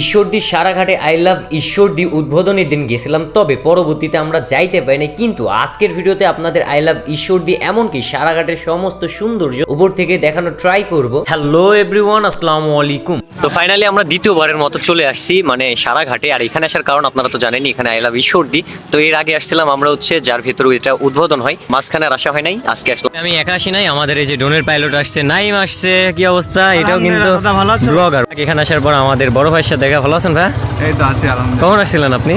ঈশ্বরদী সারাঘাটে I love Ishwardi উদ্বোধনের দিন গেছিলাম। তবে পরবর্তীতে আমরা যাইতে পারিনি কিন্তু আজকের ভিডিওতে আপনাদের আই লাভ ঈশ্বরদী এমনকি সারাঘাটের সমস্ত সৌন্দর্য উপর থেকে দেখানো ট্রাই করব। হ্যালো এভরিওয়ান আসসালামু আলাইকুম। তো ফাইনালি আমরা দ্বিতীয়বারের মতো চলে আসছি মানে সারাঘাটে আর এখানে আসার কারণ আপনারা তো জানেনই এখানে আই লাভ ঈশ্বরদী। তো এর আগে আসছিলাম আমরা হচ্ছে যার ভিতরে এটা উদ্বোধন হয় মাঝখানে আর আসা হয় নাই আজকে আসলাম। আমি একা আসি নাই আমাদের এই যে ড্রোনের পাইলট আসছে নাইম আসছে কি অবস্থা? এটাও কিন্তু ভালো আছো? ব্লগার এখানে আসার পর আমাদের বড় ভাইয়ের সাথে দেখা ভালো আছেন ভাই? এই তো আছি আলহামদুলিল্লাহ। কখন আসছিলেন আপনি?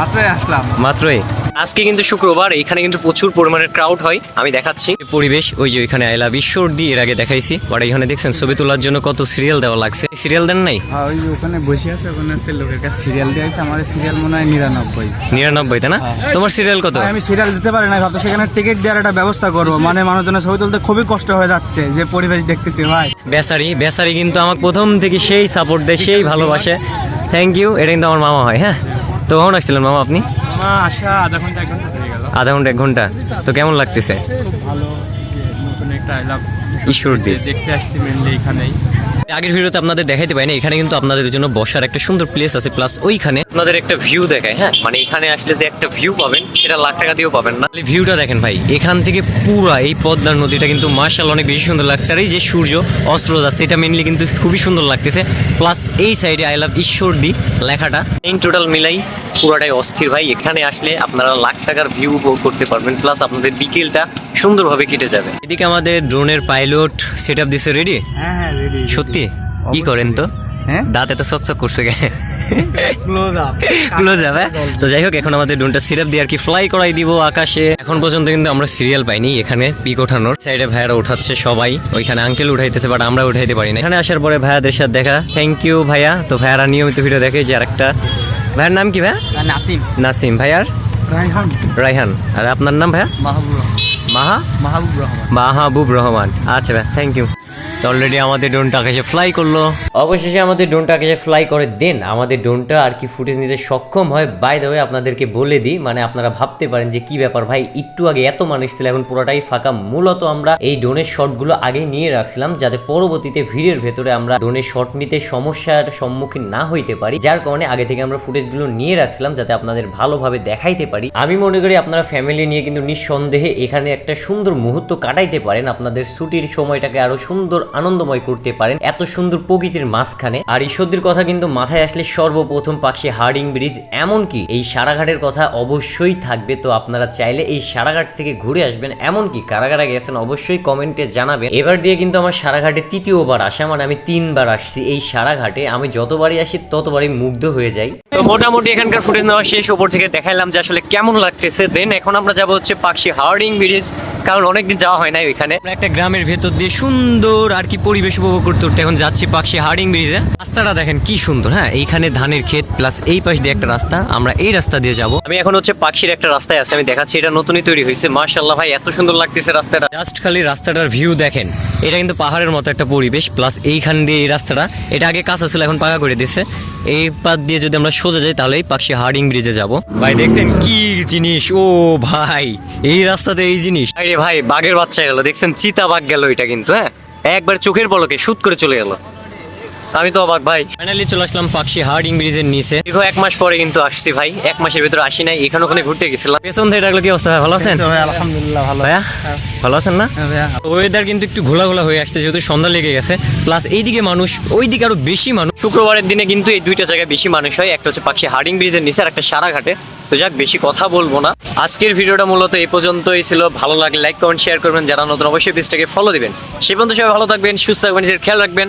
মাত্রই আসলাম। মাত্রই। আজকে কিন্তু শুক্রবার এখানে কিন্তু প্রচুর পরিমাণের ক্রাউড হয়। আমি দেখাচ্ছি। পরিবেশ ওই যে ওইখানে আইলা বিশ্বর দিয়ে এর আগে দেখাইছি। বাট এখানে দেখছেন ছবি তোলার জন্য কত সিরিয়াল দেওয়া লাগছে। সিরিয়াল দেন নাই? হ্যাঁ ওই যে ওখানে বসে আছে ওখানে হচ্ছে লোকের কাছে সিরিয়াল দিয়ে আছে আমার সিরিয়াল মনে হয় নিরানব্বই। নিরানব্বই তাই না? তোমার সিরিয়াল কত? আমি সিরিয়াল দিতে পারি না ভাবতো সেখানে টিকিট দেওয়ার একটা ব্যবস্থা করব। মানে মানুষজনের ছবি তুলতে খুবই কষ্ট হয়ে যাচ্ছে যে পরিবেশ দেখতেছি ভাই। বেসারি বেসারি কিন্তু আমাকে প্রথম থেকে সেই সাপোর্ট দেয় সেই ভালোবাসে। থ্যাংক ইউ এটা কিন্তু আমার মামা হয় হ্যাঁ? তো কখন আসছিলেন মামা আপনি? আসা আধা ঘণ্টা এক ঘণ্টা হয়ে গেল। আধা ঘণ্টা এক ঘণ্টা। তো কেমন লাগতেছে? খুব ভালো নতুন একটা ঈশ্বরদী দেখতে আসছি মেনলি এখানেই। আগের ভিডিওতে আপনাদের দেখাইতে পারিনি এখানে কিন্তু আপনাদের জন্য বসার একটা সুন্দর প্লেস আছে প্লাস ওইখানে আপনাদের একটা ভিউ দেখায় হ্যাঁ? মানে এখানে আসলে যে একটা ভিউ পাবেন সেটা লাখ টাকা দিয়েও পাবেন না। ভিউটা দেখেন ভাই এখান থেকে পুরা এই পদ্মার নদীটা কিন্তু মার্শাল অনেক বেশি সুন্দর লাগছে। আর এই যে সূর্য অস্ত্র যাচ্ছে এটা মেনলি কিন্তু খুবই সুন্দর লাগতেছে। প্লাস এই সাইডে আই লাভ ঈশ্বরদী লেখাটা। ইন টোটাল মিলাই পুরাটাই অস্থির ভাই এখানে আসলে আপনারা লাখ টাকার ভিউ উপভোগ করতে পারবেন প্লাস আপনাদের বিকেলটা সুন্দরভাবে কেটে যাবে। এদিকে আমাদের ড্রোনের পাইলট সেট আপ দিছে রেডি হ্যাঁ হ্যাঁ রেডি সত্যি? কি করেন তো? হ্যাঁ? দাঁত এত চকচক করছে গে ক্লোজ আপ ক্লোজ যাবে তো যাই হোক এখন আমাদের ড্রোনটা সিরাপ দিয়ে আর কি ফ্লাই করাই দিব আকাশে। এখন পর্যন্ত কিন্তু আমরা সিরিয়াল পাইনি এখানে পিক ওঠানোর। সাইডে ভাইয়ারা উঠাচ্ছে সবাই। ওইখানে আঙ্কেল উঠাইতেছে বাট আমরা উঠাইতে পারি না এখানে আসার পরে ভাইয়াদের সাথে দেখা। থ্যাংক ইউ ভাইয়া। তো ভাইয়ারা নিয়মিত ভিডিও দেখে যে আরেকটা। ভাইয়ার নাম কি ভাইয়া? নাসিম। নাসিম। ভাইয়ার? রাইহান রাইহান আর আপনার নাম ভাইয়া? মাহবুব মাহা? মাহবুব রহমান। মাহবুব রহমান। আচ্ছা ভাই থ্যাংক ইউ অলরেডি আমাদের ড্রোনটা আকাশে ফ্লাই করল। অবশেষে আমাদের ড্রোনটা আকাশে ফ্লাই করে দেন। আমাদের ড্রোনটা আর কি ফুটেজ নিতে সক্ষম হয়। বাই দ্য ওয়ে আপনাদেরকে বলে দিই মানে আপনারা ভাবতে পারেন যে কি ব্যাপার ভাই, একটু আগে এত মানুষ ছিল, এখন পুরোটাই ফাঁকা। মূলত আমরা এই ড্রোনের শটগুলো আগেই নিয়ে রাখছিলাম, যাতে পরবর্তীতে ভিড়ের ভেতরে আমরা ড্রোনের শট নিতে সমস্যার সম্মুখীন না হইতে পারি। যার কারণে আগে থেকে আমরা ফুটেজগুলো নিয়ে রাখছিলাম, যাতে আপনাদের ভালোভাবে দেখাইতে পারি। আমি মনে করি আপনারা ফ্যামিলি নিয়ে কিন্তু নিঃসন্দেহে এখানে একটা সুন্দর মুহূর্ত কাটাইতে পারেন। আপনাদের ছুটির সময়টাকে আরও সুন্দর আনন্দময় করতে পারেন। এত সুন্দর প্রকৃতির মাঝখানে। আর ঈশ্বরদের কথা কিন্তু মাথায় আসলে সর্বপ্রথম পাকশি হার্ডিং ব্রিজ। এমনকি এই সারাঘাটের কথা অবশ্যই থাকবে। তো আপনারা চাইলে এই সারাঘাট থেকে ঘুরে আসবেন। এমনকি কারাগারা গেছেন অবশ্যই কমেন্টে জানাবেন। এবার দিয়ে কিন্তু আমার সারাঘাটে তৃতীয়বার আসা। মানে আমি তিনবার আসছি এই সারাঘাটে। আমি যতবারই আসি, ততবারই মুগ্ধ হয়ে যাই। তো মোটামুটি এখানকার ফুটেজ নেওয়া শেষ। ওপর থেকে দেখাইলাম যে আসলে কেমন লাগতেছে। দেন এখন আমরা যাব হচ্ছে পাকশি হার্ডিং ব্রিজ। কারণ অনেকদিন যাওয়া হয় নাই ওইখানে। আমরা একটা গ্রামের ভেতর দিয়ে সুন্দর আর কি পরিবেশ উপভোগ করতে করতে এখন যাচ্ছি পাকশি হার্ডিং ব্রিজে। রাস্তাটা দেখেন কি সুন্দর হ্যাঁ? এইখানে ধানের ক্ষেত প্লাস এই পাশ দিয়ে একটা রাস্তা। আমরা এই রাস্তা দিয়ে যাব। আমি এখন হচ্ছে পাকশির একটা রাস্তায় আছে আমি দেখাচ্ছি এটা নতুনই তৈরি হয়েছে। মার্শাল্লাহ ভাই এত সুন্দর লাগতেছে রাস্তাটা। জাস্ট খালি রাস্তাটার ভিউ দেখেন। এটা কিন্তু পাহাড়ের মতো একটা পরিবেশ প্লাস এইখান দিয়ে এই রাস্তাটা। এটা আগে কাঁচা ছিল এখন পাকা করে দিচ্ছে এই পাত দিয়ে যদি আমরা সোজা যাই তাহলে এই পাকশি হার্ডিং ব্রিজে যাব। ভাই দেখছেন কি জিনিস? ও ভাই এই রাস্তাতে এই জিনিস। আরে ভাই, বাঘের বাচ্চা গেল। দেখছেন চিতা বাঘ গেল এটা কিন্তু হ্যাঁ? একবার চোখের পলকে, শুট করে চলে গেল। আমি তো অবাক ভাই। ফাইনালি চলে আসলাম পাকশি হার্ডিং ব্রিজের নিচে। দীর্ঘ এক মাস পরে কিন্তু আসছি ভাই। এক মাসের ভিতরে আসি নাই এখানে ওখানে ঘুরতে গেছিলাম। পেছন থেকে ডাকলো কি অবস্থা ভাই? ভালো আছেন? আলহামদুলিল্লাহ ভালো। ভাইয়া ভালো আছেন না? হ্যাঁ ভাইয়া। ওয়েদার কিন্তু একটু ঘোলা ঘোলা হয়ে আসছে যেহেতু সন্ধ্যা লেগে গেছে। প্লাস এইদিকে মানুষ ওইদিকে আরও বেশি মানুষ। শুক্রবারের দিনে কিন্তু এই দুইটা জায়গায় বেশি মানুষ হয়। একটা হচ্ছে পাখি হার্ডিং ব্রিজের নিচে আর একটা সারাঘাটে তো যাক বেশি কথা বলব না। আজকের ভিডিওটা মূলত এই পর্যন্তই ছিল। ভালো লাগলে লাইক কমেন্ট শেয়ার করবেন। যারা নতুন অবশ্যই পেজটাকে ফলো দিবেন। সে পর্যন্ত সবাই ভালো থাকবেন সুস্থ থাকবেন নিজের খেয়াল রাখবেন।